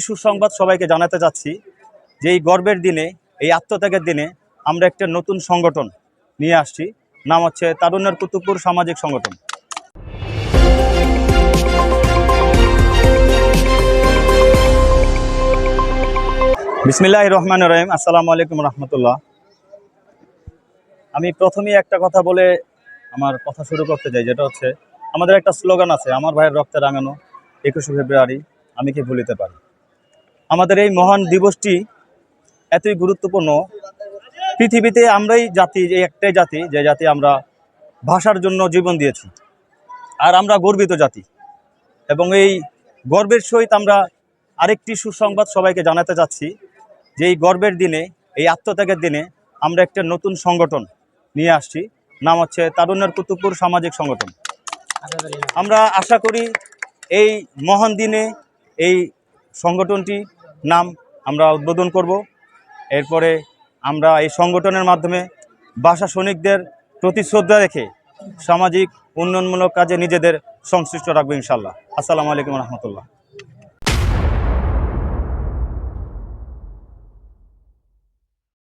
সুসংবাদ সবাইকে জানাতে চাচ্ছি যে এই গর্বের দিনে, এই আত্মত্যাগের দিনে আমরা একটা নতুন সংগঠন নিয়ে আসছি। নাম হচ্ছে তারুণ্যের কুতুবপুর সামাজিক সংগঠন। বিসমিল্লাহ রহমান রহিম। আসসালামু আলাইকুম রহমতুল্লাহ। আমি প্রথমেই একটা কথা বলে আমার কথা শুরু করতে চাই, যেটা হচ্ছে, আমাদের একটা স্লোগান আছে, আমার ভাইয়ের রক্তে রাঙানো একুশে ফেব্রুয়ারি, আমি কি ভুলিতে পারি? আমাদের এই মহান দিবসটি এতই গুরুত্বপূর্ণ। পৃথিবীতে আমরাই জাতি, যে একটাই জাতি, যে জাতি আমরা ভাষার জন্য জীবন দিয়েছি। আর আমরা গর্বিত জাতি। এবং এই গর্বের সহিত আমরা আরেকটি সুসংবাদ সবাইকে জানাতে চাচ্ছি, যে এই গর্বের দিনে, এই আত্মত্যাগের দিনে আমরা একটা নতুন সংগঠন নিয়ে আসছি। নাম হচ্ছে তারুণ্যের কুতুবপুর সামাজিক সংগঠন। আমরা আশা করি এই মহান দিনে এই সংগঠনটি নাম আমরা উদ্বোধন করব। এরপরে আমরা এই সংগঠনের মাধ্যমে ভাষা সৈনিকদের প্রতি শ্রদ্ধা রেখে সামাজিক উন্নয়নমূলক কাজে নিজেদের সংশ্লিষ্ট রাখব ইনশাল্লাহ আসসালামু আলাইকুম রহমতুল্লাহ।